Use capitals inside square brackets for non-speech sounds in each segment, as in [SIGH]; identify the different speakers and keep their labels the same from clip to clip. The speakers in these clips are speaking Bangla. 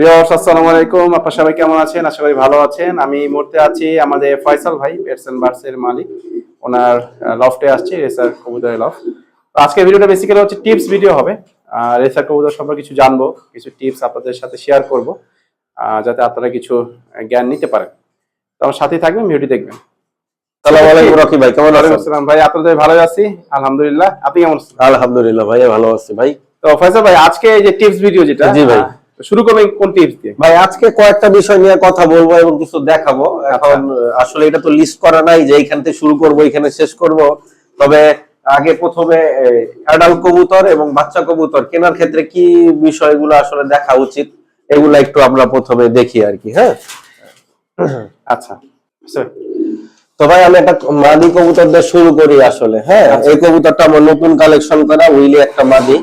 Speaker 1: ভিউয়ার্স আসসালামু আলাইকুম। আপনারা সবাই কেমন আছেন? আশা করি ভালো আছেন। আমি এই মুহূর্তে আছি আমাদের ফয়সাল ভাই পেটস এন্ড বার্ডসের মালিক। ওনার লফটে আসছি রেসার কবুতরের লফ আজকের ভিডিওটা বেসিক্যালি হচ্ছে টিপস ভিডিও হবে। রেসার কবুতর সম্পর্কে কিছু জানব কিছু টিপস আপনাদের সাথে শেয়ার করব যাতে আপনারা কিছু জ্ঞান নিতে পারেন। তো আমার সাথেই থাকবেন ভিডিওটি দেখবেন।
Speaker 2: সালাম আলাইকুম রকি ভাই কেমন আছেন?
Speaker 1: আসসালাম ভাই আপনাদের ভালো আছি? আলহামদুলিল্লাহ। আপনি কেমন আছেন?
Speaker 2: আলহামদুলিল্লাহ ভাই ভালো আছি ভাই।
Speaker 1: তো ফয়সাল ভাই আজকে এই যে টিপস ভিডিও যেটা
Speaker 2: জি ভাই।
Speaker 1: শুরু করবেন কোন টিপস দিয়ে?
Speaker 2: ভাই আজকে কয়েকটা বিষয় নিয়ে কথা বলব এবং কিছু দেখাবো। এখন আসলে এটা তো লিস্ট করা নাই যে এইখান থেকে শুরু করব এখানে শেষ করব। তবে আগে প্রথমে অ্যাডাল্ট কবুতর এবং বাচ্চা কবুতর কেনার ক্ষেত্রে কি বিষয়গুলো আসলে দেখা উচিত? এগুলো একটু আমরা প্রথমে দেখি আর কি হ্যাঁ?
Speaker 1: আচ্ছা।
Speaker 2: তো ভাই আমি একটা মাদি কবুতর দিয়ে শুরু করি আসলে হ্যাঁ? এই কবুতরটা আমার নতুন কালেকশন করা উইলি একটা মাদি।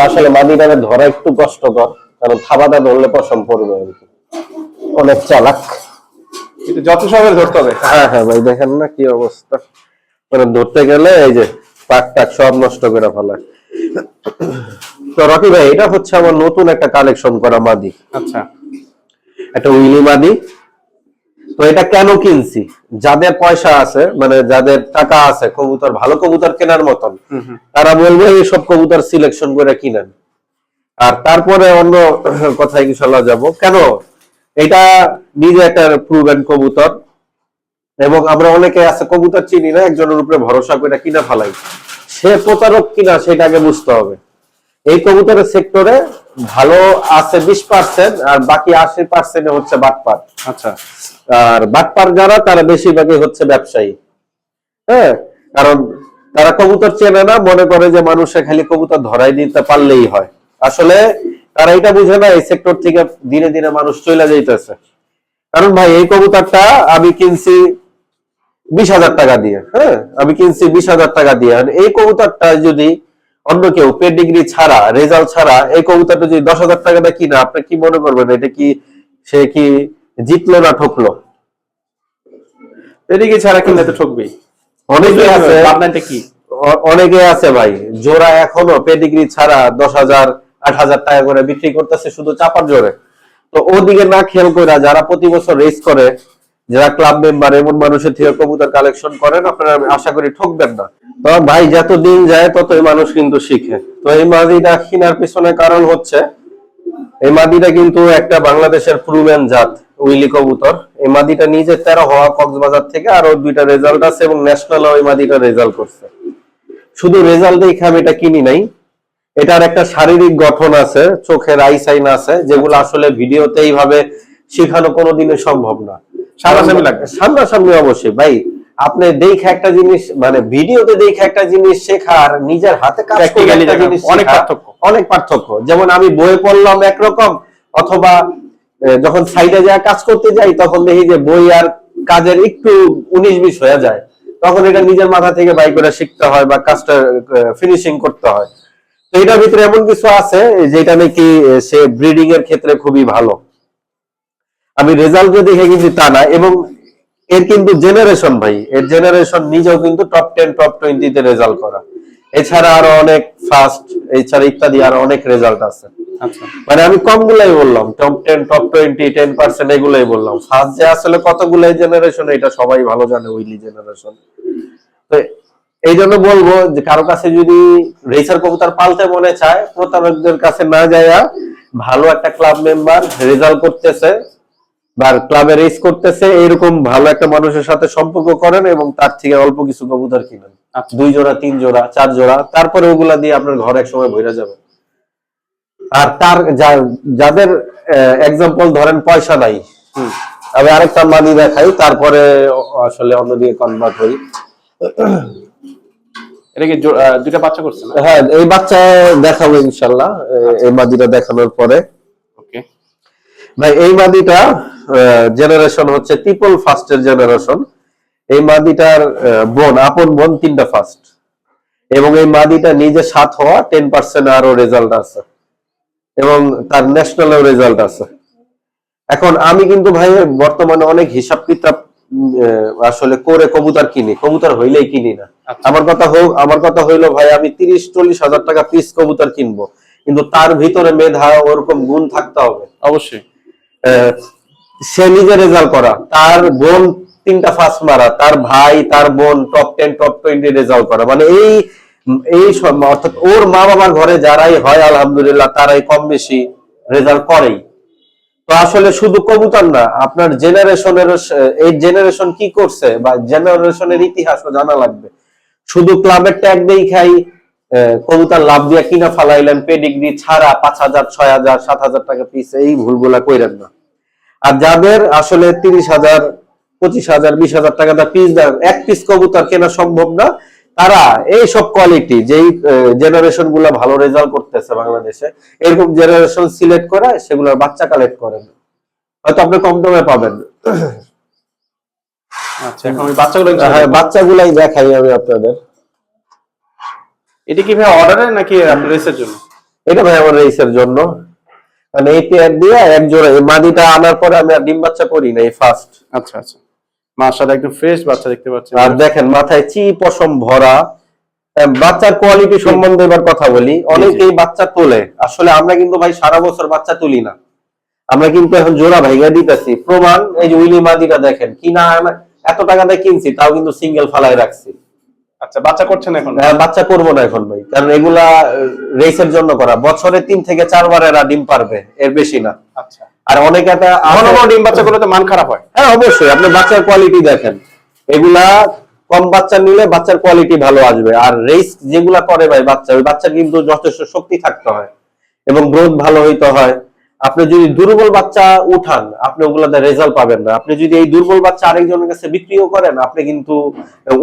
Speaker 2: আসলে মাদিটা ধরা একটু কষ্টকর কারণ থাবাটা ধরলে পশম পড়বে আর কি। অনেক চালাক।
Speaker 1: যত সহজে ধরতে হবে।
Speaker 2: হ্যাঁ হ্যাঁ ভাই দেখেন না কি অবস্থা। মানে ধরতে গেলে এই যে পাক টাক সব নষ্ট করে ফেলায় তো রকি ভাই এটা হচ্ছে আমার নতুন একটা কালেকশন করা মাদি।
Speaker 1: আচ্ছা।
Speaker 2: একটা উইলি মাদি। তো এটা কেন কিনছি? যাদের পয়সা আছে মানে যাদের টাকা আছে কবুতর ভালো কবুতর কেনার মতন তারা বলবে এই সব কবুতর সিলেকশন করে কিনেন। আর তারপরে অন্য কথায় চলা যাব। কেন? এটা নিজে একটা প্রুভেন কবুতর এবং আমরা অনেকে আছে কবুতর চিনি না একজনের উপরে ভরসা করে কিনা ফেলাই। সে প্রতারক কিনা সেটা আগে বুঝতে হবে। এই কবুতরের সেক্টরে ভালো আছে বিশ পার্সেন্ট আর বাকি আশি পার্সেন্ট হচ্ছে বাটপার।
Speaker 1: আচ্ছা।
Speaker 2: আর বাটপার যারা তারা বেশিরভাগই হচ্ছে ব্যবসায়ী। হ্যাঁ? কারণ তারা কবুতর চেনে না মনে করে যে মানুষে খালি কবুতর ধরাই দিতে পারলেই হয়। আসলে তারা এটা বুঝে না এই সেক্টর থেকে দিনে দিনে মানুষ চলে যাইতেছে। কারণ ভাই এই কবুতরটা আমি কিনছি বিশ হাজার টাকা দিয়ে হ্যাঁ? আমি কিনছি বিশ হাজার টাকা দিয়ে। এই কবুতরটা যদি অন্য কেউ পেডিগ্রি ছাড়া রেজাল্ট ছাড়া এই কবুতরটা যদি দশ হাজার টাকা দিয়ে কিনা আপনি কি মনে করবেন? এটা কি সে কি জিতলো না ঠকলো?
Speaker 1: এদিকে ছাড়া কিনলে তো ঠকবেই।
Speaker 2: অনেকে আছে
Speaker 1: আপনারটা কি?
Speaker 2: অনেকে আছে ভাই জোড়া এখনও পেডিগ্রি ছাড়া দশ হাজার আট হাজার টাকা করে বিক্রি করতেছে শুধু চাপার জোরে। তো ওদিকে না খেয়াল করে যারা প্রতি বছর রেস করে যারা ক্লাব মেম্বার এমন মানুষের থেকে কবুতর কালেকশন করেন, আপনারা আশা করি ঠকবেন না। তো ভাই যত দিন যায়, ততই মানুষ কিন্তু শিখে। তো এই মাদিটা কেনার পিছনে কারণ হচ্ছে, এই মাদিটা কিন্তু একটা বাংলাদেশের প্রুভেন জাত, উইলি কবুতর। এই মাদিটা নিজে তেরো হওয়া কক্সবাজার থেকে আরও দুইটা রেজাল্ট আছে এবং ন্যাশনাল ওই মাদিটা রেজাল্ট করছে। শুধু রেজাল্ট দেখে আমি এটা কিনি নাই। এটার একটা শারীরিক গঠন আছে, চোখের আই সাইন আছে, যেগুলো আসলে ভিডিওতে এইভাবে শেখানো কোনোদিনই সম্ভব না।
Speaker 1: সামনাসামনি লাগবে।
Speaker 2: সামনাসামনি অবশ্যই। ভাই আপনি দেখে একটা জিনিস মানে ভিডিওতে দেখে একটা জিনিস শেখা আর নিজের হাতে কাজ করে একটা জিনিস
Speaker 1: অনেক পার্থক্য।
Speaker 2: অনেক পার্থক্য। যেমন আমি বই পড়লাম একরকম অথবা যখন সাইডে যায় কাজ করতে যাই তখন দেখি যে বই আর কাজের একটু উনিশ বিশ হয়ে যায়। তখন এটা নিজের মাথা থেকে বাই করে শিখতে হয় বা কাজটা ফিনিশিং করতে হয়। তো এটার ভিতরে এমন কিছু আছে যেটা নাকি সে ব্রিডিং এর ক্ষেত্রে খুবই ভালো। আমি রেজাল্ট দেখে কিন্তু তা না এবং এর কিন্তু জেনারেশন ভাই এর জেনারেশন নিজেও কিন্তু টপ টেন টপ টোয়েন্টিতে রেজাল্ট করা। এছাড়া আরও অনেক ফার্স্ট এছাড়া ইত্যাদি আরও অনেক রেজাল্ট আছে।
Speaker 1: আচ্ছা।
Speaker 2: মানে আমি কম গুলাই বললাম top ten top twenty ten percent এগুলাই বললাম। ফার্স্ট যে আসলে কতগুলো জেনারেশন এটা সবাই ভালো জানে উইলি জেনারেশন তো এই জন্য বলব যে কারও কাছে যদি রেসার কবুতর পালতে মনে চায় প্রতারকদের কাছে না যায়া ভালো একটা ক্লাব মেম্বার রেজাল্ট করতেছে বা ক্লাবে রেস করতেছে এরকম ভালো একটা মানুষের সাথে সম্পর্ক করেন এবং তার থেকে অল্প কিছু কবুতর কিনেন।
Speaker 1: আচ্ছা।
Speaker 2: দুই জোড়া তিন জোড়া চার জোড়া তারপরে ওগুলা দিয়ে আপনার ঘর এক সময় ভরে যাবে। আর তার যাদের এক্সাম্পল ধরেন পয়সা নাই। আমি আরেকটা মানি দেখাই তারপরে আসলে অন্যদিকে কনভার্ট হই।
Speaker 1: এটা কি দুইটা বাচ্চা করছে
Speaker 2: হ্যাঁ এই বাচ্চা দেখাবো ইনশাল্লাহ এই মাদিটা দেখানোর পরে।
Speaker 1: ওকে
Speaker 2: ভাই এই মাদিটা জেনারেশন হচ্ছে ট্রিপল ফার্স্টের জেনারেশন এই মাদিটার বোন আপন বোন তিনটা ফার্স্ট এবং এই মাদিটা নিজে সাত হওয়া টেন পার্সেন্ট আরও রেজাল্ট আছে। এবং তার ন্যাশনালেও রেজাল্ট আছে। এখন আমি কিন্তু ভাই বর্তমানে অনেক হিসাব কিতাব আসলে করে কবুতর কিনি। কবুতর হইলেই কিনি না।
Speaker 1: আচ্ছা।
Speaker 2: আমার কথা হোক আমার কথা হইল ভাই আমি তিরিশ চল্লিশ হাজার টাকা পিস কবুতর কিনবো। কিন্তু তার ভিতরে মেধা ওরকম গুণ থাকতে হবে।
Speaker 1: অবশ্যই।
Speaker 2: সে নিজে রেজাল্ট করা। তার বোন তিনটা ফার্স্ট মারা, তার ভাই, তার বোন top ten top twenty result করা। মানে এই এই অর্থাৎ ওর মা বাবার ঘরে যারাই হয়, আলহামদুলিল্লাহ, তারাই কম বেশি রেজাল্ট করেই। তো আসলে শুধু কবুতর না, আপনার জেনারেশনের এই জেনারেশন কি করছে বা জেনারেশনের ইতিহাসও জানা লাগবে। শুধু ক্লাবের ট্যাগ দিয়েই খাই কবুতর লাভ দিয়া কিনা ফালাইলেন পেডিগ্রি ছাড়া পাঁচ হাজার, ছয় হাজার, সাত হাজার টাকা পিস এই ভুলগুলা কইরেন না। আর যাদের আসলে তিরিশ হাজার পঁচিশ হাজার বিশ হাজার টাকা দা পিস দেন এক পিস কবুতর কেনা সম্ভব না। তারা এই সব কোয়ালিটি যেই জেনারেশনগুলা ভালো রেজাল্ট করতেছে বাংলাদেশে এরকম জেনারেশন সিলেক্ট করে সেগুলোর বাচ্চা কালেক্ট করেন হয়তো আপনি কম দামে পাবেন।
Speaker 1: আচ্ছা এখন আমি বাচ্চাগুলো
Speaker 2: হ্যাঁ বাচ্চাগুলাই দেখাই আমি আপনাদের।
Speaker 1: এটা কি ভাই অর্ডারে নাকি আপনার রেসের জন্য?
Speaker 2: এটা ভাই আমার রেসের জন্য। মানে এই পেয়ার দিয়ে এক জোড়া। এই মাদিটা আনার পরে আমি আর ডিম বাচ্চা করি না এই ফার্স্ট
Speaker 1: আচ্ছা আচ্ছা। মাশাআল্লাহ একদম ফ্রেশ বাচ্চা দেখতে পাচ্ছেন।
Speaker 2: আর দেখেন মাথায় চি পশম ভরা। বাচ্চার কোয়ালিটি সম্বন্ধে এবার কথা বলি। অনেকেই বাচ্চা তোলে। আসলে আমরা কিন্তু ভাই সারা বছর বাচ্চা তুলি না। আমরা কিন্তু এখন জোড়া ভাইগা দিতেছি। প্রমাণ এই যে উইলি মাদিটা দেখেন কিনা এত টাকা দিয়ে কিনছি তাও কিন্তু সিঙ্গেল ফালায় রাখছি।
Speaker 1: আচ্ছা বাচ্চা করছেন এখন?
Speaker 2: আহ, বাচ্চা করব না এখন ভাই কারণ এগুলা রেসের জন্য করা। বছরে তিন থেকে চারবার এরা ডিম পারবে এর বেশি না।
Speaker 1: আচ্ছা।
Speaker 2: আর অনেকে একটা
Speaker 1: ডিম বাচ্চা করলে তো মান খারাপ হয়।
Speaker 2: হ্যাঁ অবশ্যই আপনি বাচ্চার কোয়ালিটি দেখেন। এগুলা কম বাচ্চা নিলে বাচ্চার কোয়ালিটি ভালো আসবে। আর রেস যেগুলা করে ভাই বাচ্চা ওই বাচ্চার কিন্তু যথেষ্ট শক্তি থাকতে হয়। এবং গ্রোথ ভালো হইতে হয়। আপনি যদি দুর্বল বাচ্চা উঠান আপনি ওগুলাতে রেজাল্ট পাবেন না। আপনি যদি এই দুর্বল বাচ্চা আরেকজনের কাছে বিক্রিও করেন আপনি কিন্তু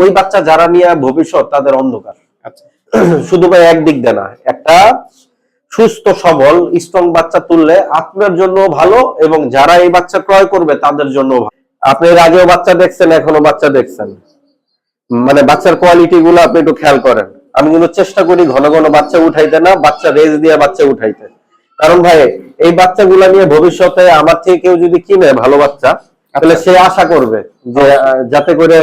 Speaker 2: ওই বাচ্চা যারা নিয়ে ভবিষ্যৎ তাদের অন্ধকার।
Speaker 1: আচ্ছা। [CLEARS THROAT]
Speaker 2: শুধু ভাই একদিক দিয়ে না একটা সুস্থ সবল স্ট্রং বাচ্চা তুললে আপনার জন্য ভালো এবং যারা এই বাচ্চা ক্রয় করবে তাদের জন্য ভালো। আপনি এর আগেও বাচ্চা দেখছেন এখনও বাচ্চা দেখছেন। মানে বাচ্চার কোয়ালিটি গুলো আপনি একটু খেয়াল করেন। আমি কিন্তু চেষ্টা করি ঘন ঘন বাচ্চা উঠাইতে না বাচ্চা রেজ দিয়ে বাচ্চা উঠাইতে। কারণ ভাই এই বাচ্চাগুলা নিয়ে ভবিষ্যতে আমার থেকে কেউ যদি কিনে ভালো বাচ্চা তাহলে সে আশা করবে যে যাতে করে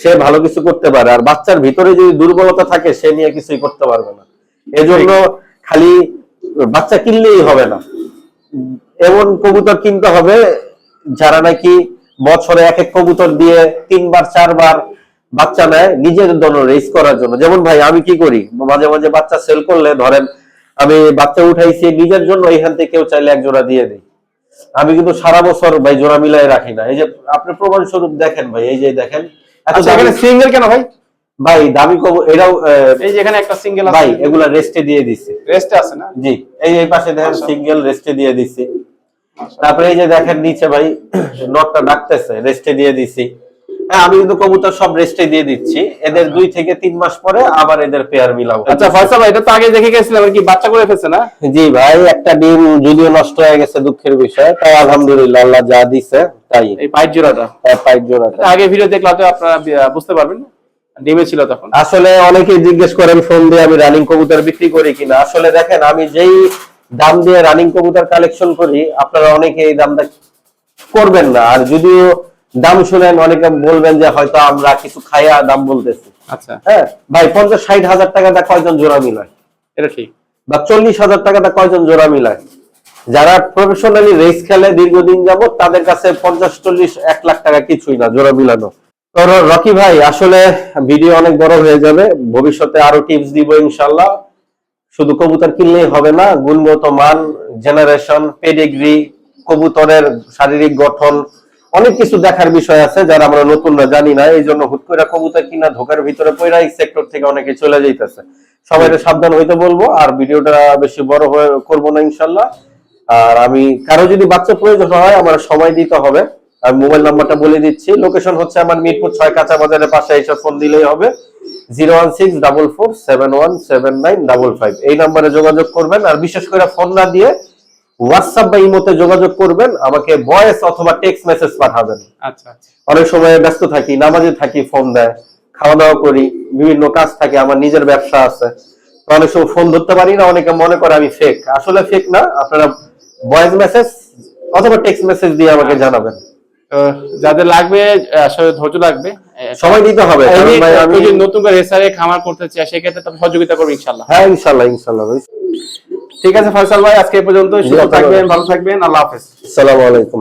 Speaker 2: সে ভালো কিছু করতে পারে। আর বাচ্চার ভিতরে যদি দুর্বলতা থাকে সে নিয়ে কিছুই করতে পারবে না। এজন্য খালি বাচ্চা কিনলেই হবে না। এমন কবুতর কিনতে হবে যারা নাকি বছরে এক এক কবুতর দিয়ে তিনবার চারবার বাচ্চা নেয় নিজের জন্য রেস করার জন্য। যেমন ভাই আমি কি করি? মাঝে মাঝে বাচ্চা সেল করলে ধরেন আমি বাচ্চা উঠাইছি নিজের জন্য এখান থেকে কেউ চাইলে এক জোড়া দিয়ে দিই। আমি কিন্তু সারা বছর ভাই জোড়া মিলাই রাখি না। এই যে আপনি প্রমাণ স্বরূপ দেখেন ভাই এই যে দেখেন এত
Speaker 1: আচ্ছা এখানে সিঙ্গেল কেন ভাই?
Speaker 2: ভাই দামি কব এটাও
Speaker 1: এই যে এখানে একটা সিঙ্গেল
Speaker 2: ভাই এগুলা রেস্টে দিয়ে দিছি।
Speaker 1: রেস্টে আছে না?
Speaker 2: জি এই এই পাশে দেখেন
Speaker 1: আচ্ছা।
Speaker 2: সিঙ্গেল রেস্টে দিয়ে দিছি। তারপরে এই যে দেখেন নিচে ভাই [CLEARS THROAT] নটটা ডাকতেছে রেস্টে দিয়ে দিছি। হ্যাঁ আমি কিন্তু কবুতর সব রেস্টে দিয়ে দিচ্ছি। এদের দুই থেকে তিন মাস পরে আবার এদের পেয়ার মিলাবো।
Speaker 1: আচ্ছা ফয়সাল ভাই এটা তো আগে দেখে গেছিলাম আর কি বাচ্চা করে ফেলছে না?
Speaker 2: জি ভাই একটা ডিম যদিও নষ্ট হয়ে গেছে দুঃখের বিষয় তাই আলহামদুলিল্লাহ আল্লাহ যা দিছে তাই।
Speaker 1: এই পাইপ জোড়াটা?
Speaker 2: পাইপ জোড়াটা।
Speaker 1: আগে ভিডিও দেখলে হয়তো আপনারা বুঝতে পারবেন ডিমে ছিল তখন।
Speaker 2: আসলে অনেকেই জিজ্ঞেস করেন ফোন দিয়ে আমি রানিং কবুতর বিক্রি করি কিনা। আসলে দেখেন আমি যেই দাম দিয়ে রানিং কবুতর কালেকশন করি আপনারা অনেকে এই দামটা করবেন না। আর যদিও দাম শুনেন অনেকে বলবেন যে হয়তো আমরা কিছু খাইয়া দাম বলতেছি।
Speaker 1: আচ্ছা।
Speaker 2: হ্যাঁ ভাই পঞ্চাশ ষাট হাজার টাকাটা কয়জন জোড়া মিলায়?
Speaker 1: এটা ঠিক।
Speaker 2: বা চল্লিশ হাজার টাকাটা কয়জন জোড়া মিলায়? যারা প্রফেশনালি রেস খেলে দীর্ঘদিন যাবত তাদের কাছে পঞ্চাশ চল্লিশ এক লাখ টাকা কিছুই না জোড়া মিলানো। তো রকি ভাই আসলে ভিডিও অনেক বড় হয়ে যাবে। ভবিষ্যতে আরও টিপস দিব ইনশাল্লাহ শুধু কবুতর কিনলেই হবে না গুণগত মান জেনারেশন পেডিগ্রি কবুতরের শারীরিক গঠন অনেক কিছু দেখার বিষয় আছে, যারা আমরা নতুনরা জানি না। এই জন্য হুট করে কবুতর কিনা ধোকার ভিতরে পড়া এই সেক্টর থেকে অনেকে চলে যাইতেছে। সবাই সাবধান হইতে বলব, আর ভিডিওটা বেশি বড় হয়ে করব না ইনশাল্লাহ। আর আমি, কারও যদি বাচ্চা প্রয়োজন হয়, আমার সময় দিতে হবে। আমি মোবাইল নাম্বারটা বলে দিচ্ছি। লোকেশন হচ্ছে আমার মিরপুর ছয় কাঁচা বাজারের পাশে এসে ফোন দিলেই হবে। Zero one six double four seven one seven nine double five এই নাম্বারে যোগাযোগ করবেন, আর বিশেষ করে ফোন না দিয়ে হোয়াটসঅ্যাপ বা ইমোতে যোগাযোগ করবেন আমাকে ভয়েস অথবা টেক্সট মেসেজ পাঠাবেন।
Speaker 1: আচ্ছা আচ্ছা।
Speaker 2: অনেক সময় ব্যস্ত থাকি নামাজে থাকি ফোন দেয় খাওয়া দাওয়া করি বিভিন্ন কাজ থাকে আমার নিজের ব্যবসা আছে। তো অনেক সময় ফোন ধরতে পারি না অনেকে মনে করে আমি ফেক আসলে ফেক না আপনারা ভয়েস মেসেজ অথবা টেক্সট মেসেজ দিয়ে আমাকে জানাবেন।
Speaker 1: যাদের লাগবে আসলে ধৈর্য লাগবে।
Speaker 2: সময় দিতে হবে
Speaker 1: নতুন করে রেসারে খামার করতে চাই সেক্ষেত্রে সহযোগিতা করব ইনশাল্লাহ
Speaker 2: হ্যাঁ ইনশাল্লাহ ইনশাল্লাহ
Speaker 1: ঠিক আছে ফয়সাল ভাই আজকে পর্যন্ত সুস্থ থাকবেন ভালো থাকবেন। আল্লাহ হাফেজ।
Speaker 2: আসসালামু আলাইকুম।